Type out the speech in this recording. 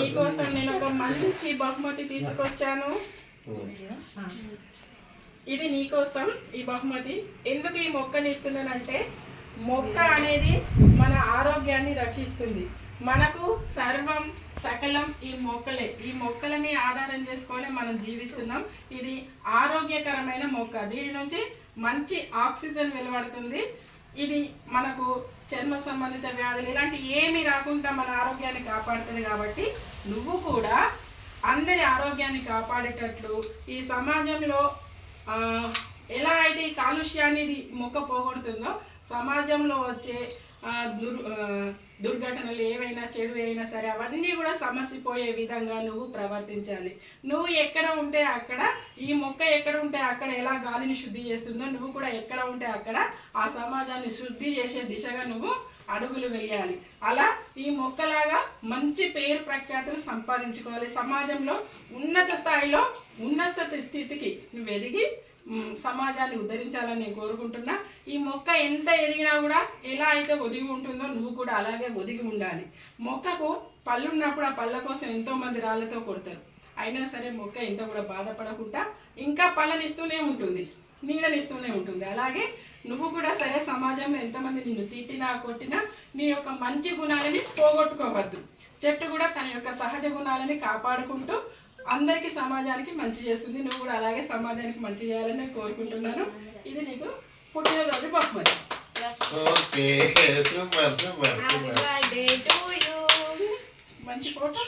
నీకోసం నేను ఒక మంచి బహుమతి తీసుకొచ్చాను. ఇది నీకోసం ఈ బహుమతి. ఎందుకు ఈ మొక్కని ఇస్తున్నానంటే మొక్క అనేది మన ఆరోగ్యాన్ని రక్షిస్తుంది. మనకు సర్వం సకలం ఈ మొక్కలే. ఈ మొక్కలని ఆధారం చేసుకొని మనం జీవిస్తున్నాం. ఇది ఆరోగ్యకరమైన మొక్క. దీని నుంచి మంచి ఆక్సిజన్ వెలువడుతుంది. ఇది మనకు చర్మ సంబంధిత వ్యాధులు ఇలాంటి ఏమీ రాకుండా మన ఆరోగ్యాన్ని కాపాడుతుంది కాబట్టి నువ్వు కూడా అందరి ఆరోగ్యాన్ని కాపాడేటట్లు ఈ సమాజంలో ఎలా అయితే ఈ కాలుష్యాన్ని ఇది మొక్క పోగొడుతుందో సమాజంలో వచ్చే దుర్ దుర్ఘటనలు ఏవైనా చెడు అయినా సరే అవన్నీ కూడా సమసిపోయే విధంగా నువ్వు ప్రవర్తించాలి. నువ్వు ఎక్కడ ఉంటే అక్కడ ఈ మొక్క ఎక్కడ ఉంటే అక్కడ ఎలా గాలిని శుద్ధి చేస్తుందో నువ్వు కూడా ఎక్కడ ఉంటే అక్కడ ఆ సమాజాన్ని శుద్ధి చేసే దిశగా నువ్వు అడుగులు వేయాలి. అలా ఈ మొక్కలాగా మంచి పేరు ప్రఖ్యాతులు సంపాదించుకోవాలి. సమాజంలో ఉన్నత స్థాయిలో ఉన్నత స్థితికి నువ్వు ఎదిగి సమాజాన్ని ఉద్ధరించాలని నేను కోరుకుంటున్నా. ఈ మొక్క ఎంత ఎదిగినా కూడా ఎలా అయితే ఒదిగి ఉంటుందో నువ్వు కూడా అలాగే ఒదిగి ఉండాలి. మొక్కకు పళ్ళున్నప్పుడు ఆ పళ్ళ కోసం ఎంతోమంది రాళ్ళతో కొడతారు. అయినా సరే మొక్క ఎంత కూడా బాధపడకుండా ఇంకా పళ్ళనిస్తూనే ఉంటుంది. నీడనిస్తూనే ఉంటుంది. అలాగే నువ్వు కూడా సరే సమాజంలో ఎంతమంది నిన్ను తిట్టినా కొట్టినా నీ యొక్క మంచి గుణాలని పోగొట్టుకోవద్దు. చెట్టు కూడా తన యొక్క సహజ గుణాలని కాపాడుకుంటూ అందరికీ సమాజానికి మంచి చేస్తుంది. నువ్వు కూడా అలాగే సమాజానికి మంచి చేయాలని నేను కోరుకుంటున్నాను. ఇది నీకు పుట్టినరోజు బహుమతి. ఓకే. సూపర్ సూపర్ మంచి ఫోటో.